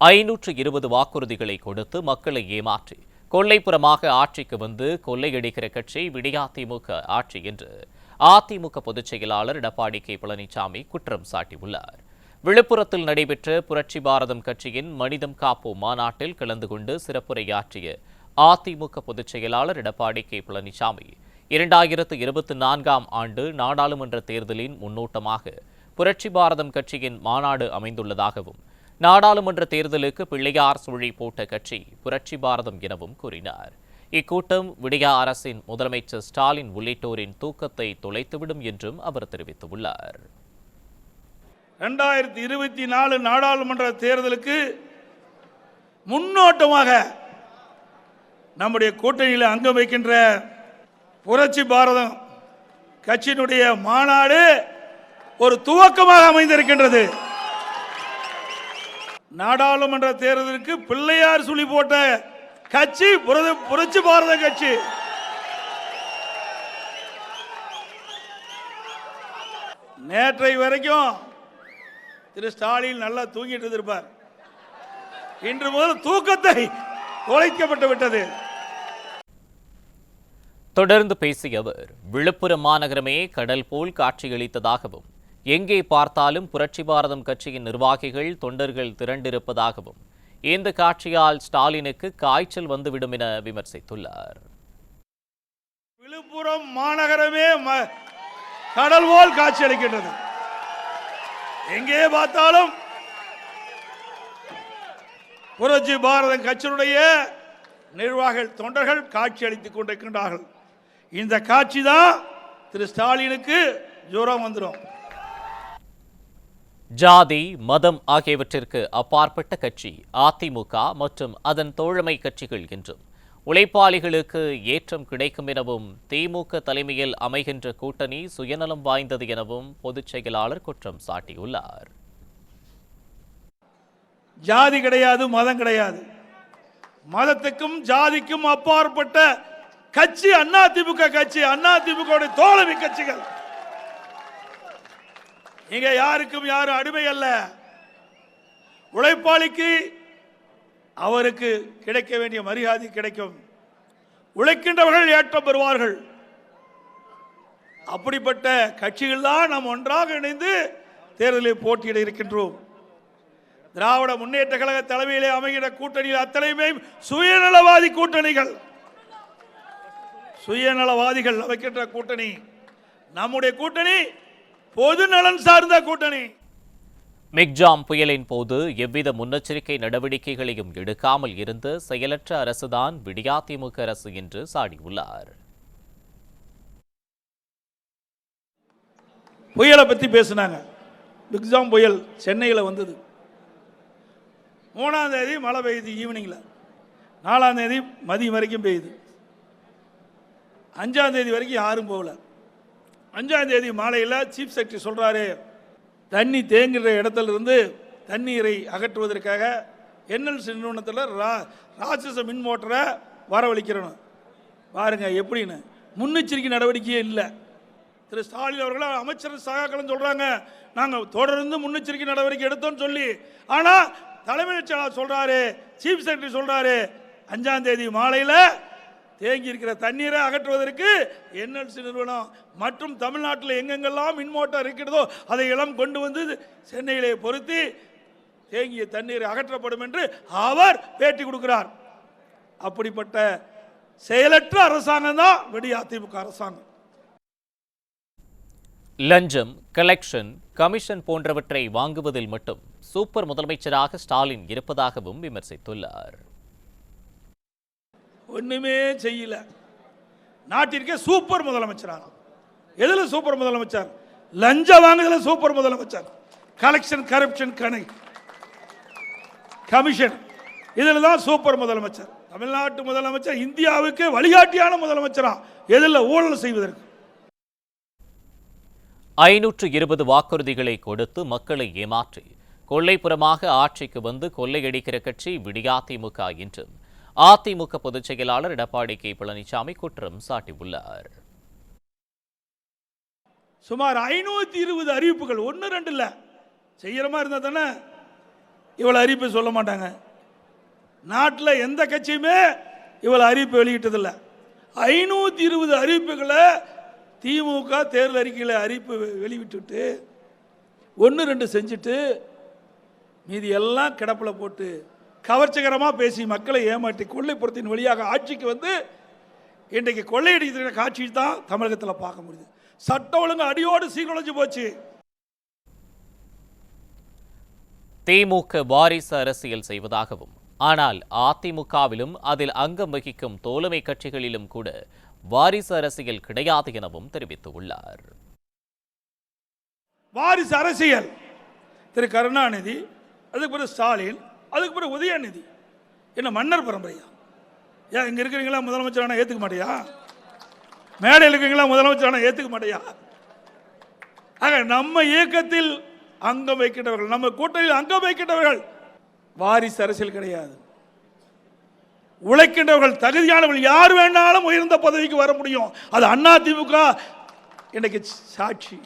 ஐநூற்று இருபது வாக்குறுதிகளை கொடுத்து மக்களை ஏமாற்றி கொள்ளைப்புறமாக ஆட்சிக்கு வந்து கொள்ளையடிக்கிற கட்சி விடியாதிமுக ஆட்சி என்று அதிமுக பொதுச் செயலாளர் எடப்பாடி கே. பழனிசாமி குற்றம் சாட்டியுள்ளார். விழுப்புரத்தில் நடைபெற்ற புரட்சி பாரதம் கட்சியின் மனிதம் காப்போம் மாநாட்டில் கலந்து கொண்டு சிறப்புரையாற்றிய அதிமுக பொதுச் செயலாளர் எடப்பாடி கே. பழனிசாமி இரண்டாயிரத்து இருபத்தி நான்காம் ஆண்டு நாடாளுமன்ற தேர்தலின் முன்னோட்டமாக புரட்சி பாரதம் கட்சியின் மாநாடு அமைந்துள்ளதாகவும் நாடாளுமன்ற தேர்தலுக்கு பிள்ளையார் சுழி போட்ட கட்சி புரட்சி பாரதம் எனவும் கூறினார். இக்கூட்டம் விடியா அரசின் முதலமைச்சர் ஸ்டாலின் உள்ளிட்டோரின் தூக்கத்தை தொலைத்துவிடும் என்றும் அவர் தெரிவித்துள்ளார். ரெண்டாயிரத்தி இருபத்தி நாலு நாடாளுமன்ற தேர்தலுக்கு முன்னோட்டமாக நம்முடைய கூட்டணியில் அங்கம் வைக்கின்ற புரட்சி பாரதம் கட்சியினுடைய மாநாடு ஒரு துவக்கமாக அமைந்திருக்கின்றது. நாடாளுமன்ற தேர்தலுக்கு பிள்ளையார் சுழி போட்ட கட்சி புரத- புரட்சி பாரத கட்சி. நேற்றை வரைக்கும் திரு ஸ்டாலின் நல்லா தூங்கிட்டு இருந்திருப்பார். இன்று முதல் தூக்கத்தை குலைக்கப்பட்டு விட்டது. தொடர்ந்து பேசிய அவர் விழுப்புரம் மாநகரமே கடல் போல் காட்சியளித்ததாகவும் எங்கே பார்த்தாலும் புரட்சி பாரதம் கட்சியின் நிர்வாகிகள் தொண்டர்கள் திரண்டிருப்பதாகவும் இந்த காட்சியால் ஸ்டாலினுக்கு காய்ச்சல் வந்துவிடும் என விமர்சித்துள்ளார். விழுப்புரம் மாநகரமே ம- கடல் போல் காட்சி அளிக்கின்றது எங்கே பார்த்தாலும் புரட்சி பாரதம் கட்சியினுடைய நிர்வாகிகள் தொண்டர்கள் காட்சி அளித்துக் கொண்டிருக்கின்றார்கள். இந்த காட்சி தான் திரு ஸ்டாலினுக்கு ஜுரம் வந்துடும் ஜாதி மதம் ஆகியவற்றிற்கு அப்பாற்பட்ட கட்சி அதிமுக மற்றும் அதன் தோழமை கட்சிகள் என்றும் உழைப்பாளிகளுக்கு ஏற்றம் கிடைக்கும் எனவும் திமுக தலைமையில் அமைகின்ற கூட்டணி சுயநலம் வாய்ந்தது எனவும் பொதுச் செயலாளர் குற்றம் சாட்டியுள்ளார். ஜாதி கிடையாது மதம் கிடையாது. மதத்துக்கும் ஜாதிக்கும் அப்பாற்பட்ட கட்சி அண்ணா திமுக கட்சி அண்ணா திமுக தோழமை கட்சிகள். இங்க யாருக்கும் யாரும் அடிமை அல்ல. உழைப்பாளிக்கு அவருக்கு கிடைக்க வேண்டிய மரியாதை கிடைக்கும். உழைக்கின்றவர்கள் ஏற்றம் பெறுவார்கள். அப்படிப்பட்ட கட்சிகள் தான் நாம் ஒன்றாக இணைந்து தேர்தலில் போட்டியிட இருக்கின்றோம். திராவிட முன்னேற்ற கழக தலைமையிலே அமைகிற கூட்டணியில் அத்தனையுமே சுயநலவாதி கூட்டணிகள். சுயநலவாதிகள் அமைக்கின்ற கூட்டணி. நம்முடைய கூட்டணி பொது நலன் சார்ந்த கூட்டணி. மிக்ஜாம் புயலின் போது எவ்வித முன்னெச்சரிக்கை நடவடிக்கைகளையும் எடுக்காமல் இருந்த செயலற்ற அரசுதான் விடியாதிமுக அரசு என்று சாடியுள்ளார். புயலை பற்றி பேசுனாங்க. பிக்ஸாம் புயல் சென்னையில் வந்தது. மூணாம் தேதி மழை பெய்யுது ஈவினிங்கில் நாலாம் தேதி மதியம் வரைக்கும் பெய்யுது. அஞ்சாம் தேதி வரைக்கும் யாரும் போகல. அஞ்சாம் தேதி மாலையில் சீஃப் செக்ரட்டரி சொல்கிறாரு தண்ணி தேங்குகிற இடத்துலேருந்து தண்ணீரை அகற்றுவதற்காக என்எல்சி நிறுவனத்தில் ரா ராட்சச மின் மோட்டரை வரவழைக்கிறணும். பாருங்கள் எப்படின்னு. முன்னெச்சரிக்கை நடவடிக்கையே இல்லை. திரு ஸ்டாலின் அவர்களும் அமைச்சர் சகாக்களும் சொல்கிறாங்க நாங்கள் தொடர்ந்து முன்னெச்சரிக்கை நடவடிக்கை எடுத்தோம்னு சொல்லி. ஆனால் தலைமைச் செயலாளர் சொல்கிறாரு சீஃப் செக்ரட்டரி சொல்கிறாரு அஞ்சாம் தேதி மாலையில் தேங்கி இருக்கிற தண்ணீரை அகற்றுவதற்கு என்எல்சி நிறுவனம் மற்றும் தமிழ்நாட்டில் எங்கெங்கெல்லாம் மின்மோட்டார் இருக்கிறதோ அதை எல்லாம் கொண்டு வந்து சென்னையிலே பொருத்தி தேங்கிய தண்ணீர் அகற்றப்படும் என்று அவர் பேட்டி கொடுக்கிறார். அப்படிப்பட்ட செயலற்ற அரசாங்கம் தான் விடிய அதிமுக அரசாங்கம். லஞ்சம் கலெக்ஷன் கமிஷன் போன்றவற்றை வாங்குவதில் மட்டும் சூப்பர் முதலமைச்சராக ஸ்டாலின் இருப்பதாகவும் விமர்சித்துள்ளார். ஒன்றுமே செய்யல. நாட்டிற்கே சூப்பர் முதலமைச்சராக எதில் சூப்பர் முதலமைச்சர்? லஞ்சம் வாங்குதல சூப்பர் முதலமைச்சர். கலெக்ஷன் கரப்ஷன் கணை. கமிஷன் இதில் தான் சூப்பர் முதலமைச்சர். தமிழ்நாட்டு முதலமைச்சர் இந்தியாவுக்கு வழிகாட்டியான முதலமைச்சரா? எதில் ஊழல் செய்வதற்கு? ஐநூற்று இருபது வாக்குறுதிகளை கொடுத்து மக்களை ஏமாற்றி கொள்ளைப்புறமாக ஆட்சிக்கு வந்து கொள்ளையடிக்கிற கட்சி விடியாதிமுக என்றும் அதிமுக பொதுச் செயலாளர் எடப்பாடி கே. பழனிசாமி குற்றம் சாட்டியுள்ளார். சுமார் ஐநூத்தி இருபது அறிவிப்புகள் ஒன்று ரெண்டு இல்லை செய்யற மாதிரி இருந்தா தானே இவ்வளோ அறிவிப்பை சொல்ல மாட்டாங்க. நாட்டில் எந்த கட்சியுமே இவ்வளோ அறிவிப்பு வெளியிட்டதில்லை. ஐநூற்றி இருபது அறிவிப்புகளை திமுக தேர்தல் அறிக்கையில் அறிவிப்பு வெளிவிட்டுட்டு ஒன்று ரெண்டு செஞ்சுட்டு மீதி எல்லாம் கிடப்பில் போட்டு கவர்ச்சிகரமாக பேசி மக்களை ஏமாற்றி கொள்ளைப்புறத்தின் வழியாக ஆட்சிக்கு வந்து இன்றைக்கு கொள்ளையடிக்கிற காட்சி தான் தமிழகத்தில் பார்க்க முடியுது. சட்டம் ஒழுங்கு அடியோடு சீர்குலைஞ்சு போச்சு. திமுக வாரிசு அரசியல் செய்வதாகவும் ஆனால் அதிமுகவிலும் அதில் அங்கம் வகிக்கும் தோழமை கட்சிகளிலும் கூட வாரிசு அரசியல் கிடையாது எனவும் தெரிவித்துள்ளார். வாரிசு அரசியல். திரு கருணாநிதி அதுக்கு பிறகு ஸ்டாலின் அதுக்கு பிறகு உதயநிதி. என்ன மன்னர் பரம்பரையா? ஏன் இங்கே இருக்கிறீங்களா முதலமைச்சர் ஆனால் ஏற்றுக்க மாட்டியா? மேடையில் இருக்கிறீங்களா முதலமைச்சர் ஆனால் ஏற்றுக்க மாட்டியா? ஆக நம்ம இயக்கத்தில் அங்கம் வைக்கின்றவர்கள் நம்ம கூட்டணியில் அங்கம் வைக்கின்றவர்கள் வாரிசு அரசியல் கிடையாது. உழைக்கின்றவர்கள் தகுதியானவர்கள் யார் வேணாலும் உயர்ந்த பதவிக்கு வர முடியும். அது அண்ணா திமுக. இன்னைக்கு சாட்சி.